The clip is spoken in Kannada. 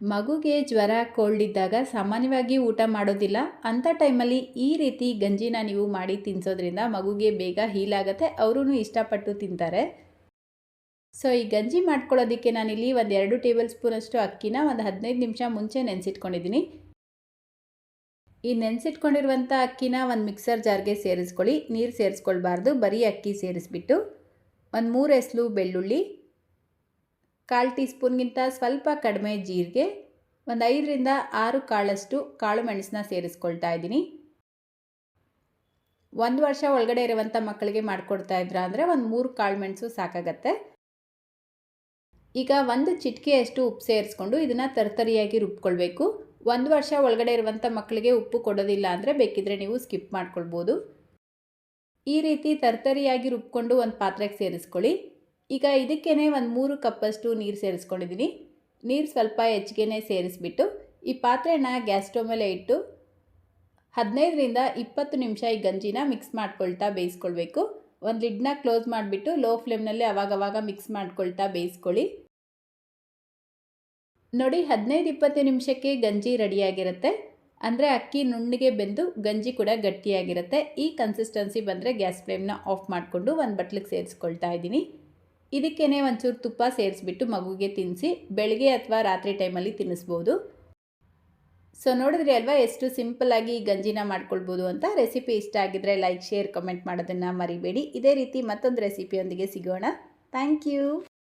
ಮಗುಗೆ ಜ್ವರ ಕೋಲ್ಡ್ ಇದ್ದಾಗ ಸಾಮಾನ್ಯವಾಗಿ ಊಟ ಮಾಡೋದಿಲ್ಲ. ಅಂಥ ಟೈಮಲ್ಲಿ ಈ ರೀತಿ ಗಂಜಿನ ನೀವು ಮಾಡಿ ತಿನ್ನಿಸೋದ್ರಿಂದ ಮಗುಗೆ ಬೇಗ ಹೀಲ್ ಆಗುತ್ತೆ. ಅವರೂ ಇಷ್ಟಪಟ್ಟು ತಿಂತಾರೆ. ಸೊ ಈ ಗಂಜಿ ಮಾಡ್ಕೊಳ್ಳೋದಕ್ಕೆ ನಾನಿಲ್ಲಿ ಒಂದು ಎರಡು ಟೇಬಲ್ ಸ್ಪೂನಷ್ಟು ಅಕ್ಕಿನ ಒಂದು ಹದಿನೈದು ನಿಮಿಷ ಮುಂಚೆ ನೆನೆಸಿಟ್ಕೊಂಡಿದ್ದೀನಿ. ಈ ನೆನೆಸಿಟ್ಕೊಂಡಿರುವಂಥ ಅಕ್ಕಿನ ಒಂದು ಮಿಕ್ಸರ್ ಜಾರ್ಗೆ ಸೇರಿಸ್ಕೊಳ್ಳಿ. ನೀರು ಸೇರಿಸ್ಕೊಳ್ಬಾರ್ದು. ಬರೀ ಅಕ್ಕಿ ಸೇರಿಸ್ಬಿಟ್ಟು ಒಂದು ಮೂರು ಎಸ್ಲು ಬೆಳ್ಳುಳ್ಳಿ ಕಾಲು ಟೀ ಸ್ಪೂನ್ಗಿಂತ ಸ್ವಲ್ಪ ಕಡಿಮೆ ಜೀರಿಗೆ, ಒಂದು ಐದರಿಂದ ಆರು ಕಾಳಷ್ಟು ಕಾಳು ಮೆಣಸನ್ನ ಸೇರಿಸ್ಕೊಳ್ತಾ ಇದ್ದೀನಿ. ಒಂದು ವರ್ಷ ಒಳಗಡೆ ಇರುವಂಥ ಮಕ್ಕಳಿಗೆ ಮಾಡಿಕೊಡ್ತಾ ಇದ್ರ ಅಂದರೆ ಒಂದು ಮೂರು ಕಾಳು ಮೆಣಸು ಸಾಕಾಗತ್ತೆ. ಈಗ ಒಂದು ಚಿಟಿಕೆಯಷ್ಟು ಉಪ್ಪು ಸೇರಿಸ್ಕೊಂಡು ಇದನ್ನು ತರ್ತರಿಯಾಗಿ ರುಬ್ಕೊಳ್ಬೇಕು. ಒಂದು ವರ್ಷ ಒಳಗಡೆ ಇರುವಂಥ ಮಕ್ಕಳಿಗೆ ಉಪ್ಪು ಕೊಡೋದಿಲ್ಲ ಅಂದರೆ ಬೇಕಿದ್ರೆ ನೀವು ಸ್ಕಿಪ್ ಮಾಡ್ಕೊಳ್ಬೋದು. ಈ ರೀತಿ ತರ್ತರಿಯಾಗಿ ರುಬ್ಕೊಂಡು ಒಂದು ಪಾತ್ರೆಗೆ ಸೇರಿಸ್ಕೊಳ್ಳಿ. ಈಗ ಇದಕ್ಕೇ ಒಂದು ಮೂರು ಕಪ್ಪಷ್ಟು ನೀರು ಸೇರಿಸ್ಕೊಂಡಿದ್ದೀನಿ ನೀರು ಸ್ವಲ್ಪ ಹೆಚ್ಚಿಗೆ ಸೇರಿಸ್ಬಿಟ್ಟು ಈ ಪಾತ್ರೆನ ಗ್ಯಾಸ್ ಸ್ಟವ್ ಮೇಲೆ ಇಟ್ಟು ಹದಿನೈದರಿಂದ ಇಪ್ಪತ್ತು ನಿಮಿಷ ಈ ಗಂಜಿನ ಮಿಕ್ಸ್ ಮಾಡ್ಕೊಳ್ತಾ ಬೇಯಿಸ್ಕೊಳ್ಬೇಕು. ಒಂದು ಲಿಡ್ನ ಕ್ಲೋಸ್ ಮಾಡಿಬಿಟ್ಟು ಲೋ ಫ್ಲೇಮ್ನಲ್ಲಿ ಅವಾಗವಾಗ ಮಿಕ್ಸ್ ಮಾಡ್ಕೊಳ್ತಾ ಬೇಯಿಸ್ಕೊಳ್ಳಿ. ನೋಡಿ ಹದಿನೈದು ಇಪ್ಪತ್ತು ನಿಮಿಷಕ್ಕೆ ಗಂಜಿ ರೆಡಿಯಾಗಿರುತ್ತೆ. ಅಂದರೆ ಅಕ್ಕಿ ನುಣ್ಣಗೆ ಬೆಂದು ಗಂಜಿ ಕೂಡ ಗಟ್ಟಿಯಾಗಿರುತ್ತೆ. ಈ ಕನ್ಸಿಸ್ಟೆನ್ಸಿ ಬಂದರೆ ಗ್ಯಾಸ್ ಫ್ಲೇಮ್ನ ಆಫ್ ಮಾಡಿಕೊಂಡು ಒಂದು ಬಟ್ಲಿಗೆ ಸೇರಿಸ್ಕೊಳ್ತಾ ಇದ್ದೀನಿ ಇದಕ್ಕೇ ಒಂಚೂರು ತುಪ್ಪ ಸೇರಿಸ್ಬಿಟ್ಟು ಮಗುಗೆ ತಿನ್ನಿಸಿ ಬೆಳಗ್ಗೆ ಅಥವಾ ರಾತ್ರಿ ಟೈಮಲ್ಲಿ ತಿನ್ನಿಸ್ಬೋದು. ಸೊ ನೋಡಿದ್ರಿ ಅಲ್ವಾ, ಎಷ್ಟು ಸಿಂಪಲ್ಲಾಗಿ ಈ ಗಂಜಿನ ಮಾಡ್ಕೊಳ್ಬೋದು ಅಂತ. ರೆಸಿಪಿ ಇಷ್ಟ ಆಗಿದ್ರೆ ಲೈಕ್, ಶೇರ್, ಕಮೆಂಟ್ ಮಾಡೋದನ್ನು ಮರಿಬೇಡಿ. ಇದೇ ರೀತಿ ಮತ್ತೊಂದು ರೆಸಿಪಿಯೊಂದಿಗೆ ಸಿಗೋಣ. Thank you.